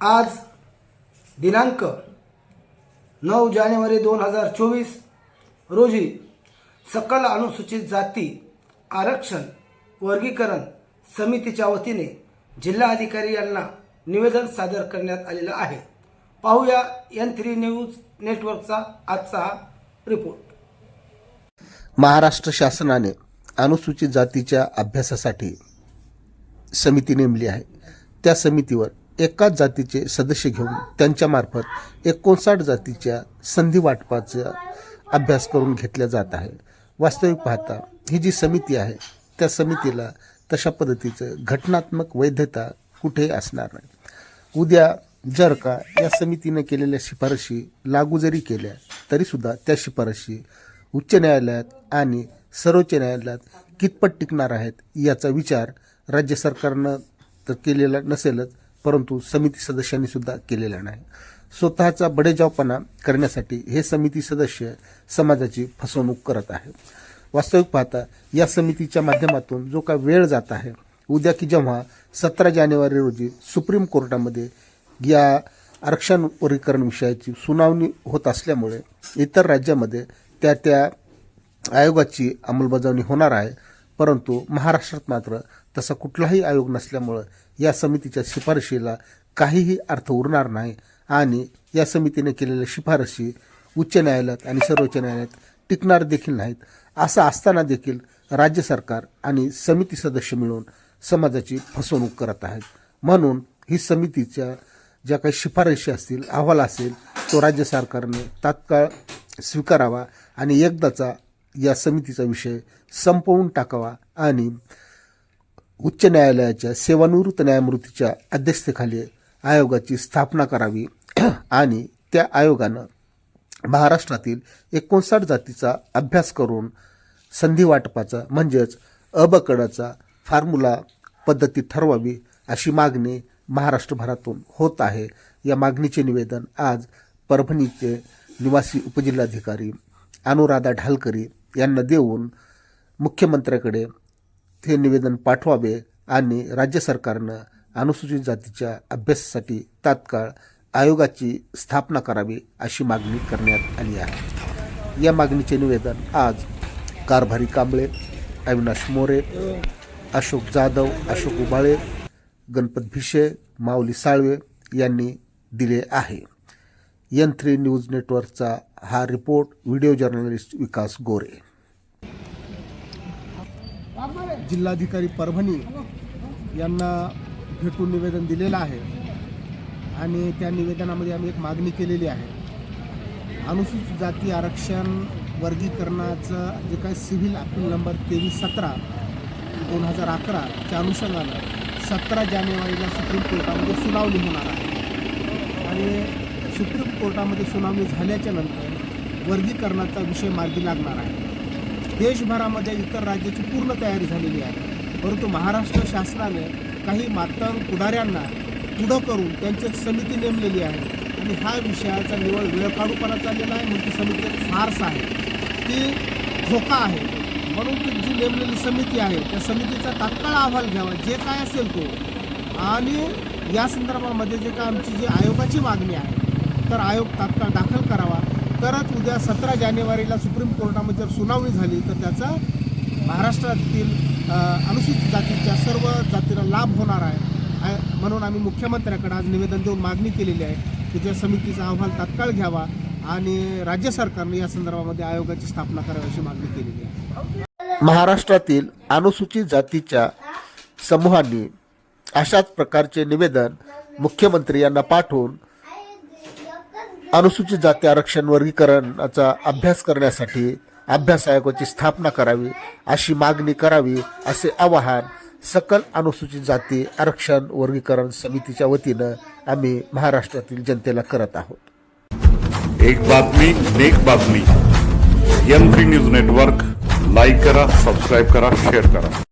आज दिनांक नऊ जानेवारी दोन हजार चोवीस रोजी सकल अनुसूचित जाती आरक्षण वर्गीकरण समितीच्या वतीने जिल्हाधिकारी यांना निवेदन सादर करण्यात आलेलं आहे. पाहूया एन थ्री न्यूज नेटवर्कचा आजचा हा रिपोर्ट महाराष्ट्र शासनाने अनुसूचित जातीच्या अभ्यासासाठी समिती नेमली आहे. त्या समितीवर एकाच जातीचे सदस्य घेऊन त्यांच्यामार्फत एकोणसाठ जातीच्या संधी वाटपाचा अभ्यास करून घेतला जात आहे. वास्तविक पाहता ही जी समिती आहे त्या समितीला तशा पद्धतीचं घटनात्मक वैधता कुठेही असणार नाही. उद्या जर का या समितीने केलेल्या शिफारशी लागू जरी केल्या तरीसुद्धा त्या शिफारशी उच्च न्यायालयात आणि सर्वोच्च न्यायालयात कितपत टिकणार आहेत याचा विचार राज्य सरकारनं तर केलेला नसेलच परंतु समिती सदस्यांनी सुद्धा केलेला नाही. स्वतःचा बडेजावपणा करण्यासाठी हे समिती सदस्य समाजाची फसवणूक करत आहे. वास्तविक पाहता या समितीच्या माध्यमातून जो काय वेळ जात आहे उद्या की जेव्हा सतरा जानेवारी रोजी सुप्रीम कोर्टामध्ये या आरक्षण वर्गीकरण विषयाची सुनावणी होत असल्यामुळे इतर राज्यामध्ये त्या त्या आयोगाची अंमलबजावणी होणार आहे. परंतु महाराष्ट्रात मात्र तसा कुठलाही आयोग नसल्यामुळं या समितीच्या शिफारशीला काहीही अर्थ उरणार नाही आणि या समितीने केलेल्या शिफारशी उच्च न्यायालयात आणि सर्वोच्च न्यायालयात टिकणार देखील नाहीत. असं असताना देखील राज्य सरकार आणि समिती सदस्य मिळून समाजाची फसवणूक करत आहेत. म्हणून ही समितीच्या ज्या काही शिफारशी असतील अहवाल असेल तो राज्य सरकारने तात्काळ स्वीकारावा आणि एकदाचा या समितीचा विषय संपवून टाकावा आणि उच्च न्यायालयाच्या सेवानिवृत्त न्यायमूर्तीच्या अध्यक्षतेखाली आयोगाची स्थापना करावी आणि त्या आयोगानं महाराष्ट्रातील एकोणसाठ जातीचा अभ्यास करून संधी वाटपाचा म्हणजेच अबकडाचा फॉर्म्युला पद्धती ठरवावी अशी मागणी महाराष्ट्रभरातून होत आहे. या मागणीचे निवेदन आज परभणीचे निवासी उपजिल्हाधिकारी अनुराधा ढालकरी यांना देऊन मुख्यमंत्र्याकडे हे निवेदन पाठवावे आणि राज्य सरकारनं अनुसूचित जातीच्या अभ्यासासाठी तात्काळ आयोगाची स्थापना करावी अशी मागणी करण्यात आली आहे. या मागणीचे निवेदन आज कारभारी कांबळे अविनाश मोरे अशोक जाधव अशोक उबाळे गणपत भिशे माऊली साळवे यांनी दिले आहे. यन थ्री न्यूज नेटवर्कचा हा report video journalist Vikas Gore. जिल्हाधिकारी परभणी यांना भेटून निवेदन दिलेलं आहे. आणि त्या निवेदनामध्ये आम्ही एक मागणी केलेली आहे. अनुसूचित जाती आरक्षण वर्गीकरणाचं जे काही सिव्हिल अपील नंबर तेवीस सतरा दोन हजार अकराच्या अनुषंगानं सतरा जानेवारीला सुप्रीम कोर्टामध्ये सुनावणी होणार आहे. आणि सुप्रीम कोर्टामध्ये सुनावणी झाल्याच्यानंतर वर्गीकरणाचा विषय मार्गी लागणार आहे. देशभरामध्ये इतर राज्याची पूर्ण तयारी झालेली आहे. परंतु महाराष्ट्र शासनाने काही मातंग पुढाऱ्यांना पुढं करून त्यांची समिती नेमलेली आहे. आणि ह्या विषयाचा निवड वेळ काढूपणा चाललेला आहे. म्हणून ती समिती एक फार्स आहे. ती धोका आहे. म्हणून ती जी नेमलेली समिती आहे त्या समितीचा तात्काळ अहवाल घ्यावा. जे काय असेल तो. आणि या संदर्भामध्ये जे काय आमची जी आयोगाची मागणी आहे तर आयोग तात्काळ दाखल करावा. तरच उद्या सतरा जानेवारीला सुप्रीम कोर्टामध्ये जर सुनावणी झाली तर त्याचा महाराष्ट्रातील अनुसूचित जातीच्या सर्व जातीला लाभ होणार आहे. आहे म्हणून आम्ही मुख्यमंत्र्याकडे आज निवेदन देऊन मागणी केलेली आहे की त्या समितीचा अहवाल तात्काळ घ्यावा आणि राज्य सरकारने या संदर्भामध्ये आयोगाची स्थापना करावी अशी मागणी केलेली आहे. महाराष्ट्रातील अनुसूचित जातीच्या समूहांनी अशाच प्रकारचे निवेदन मुख्यमंत्री यांना पाठवून अनुसूचित जाती आरक्षण वर्गीकरणाचा अभ्यास करण्यासाठी अभ्यास आयोगाची स्थापना करावी अशी मागणी करावी असे आवाहन सकल अनुसूचित जाती आरक्षण वर्गीकरण समितीच्या वतीनं आम्ही महाराष्ट्रातील जनतेला करत आहोत. एक बातमी नेक बातमी. M news network. लाईक करा सबस्क्राईब करा शेअर करा.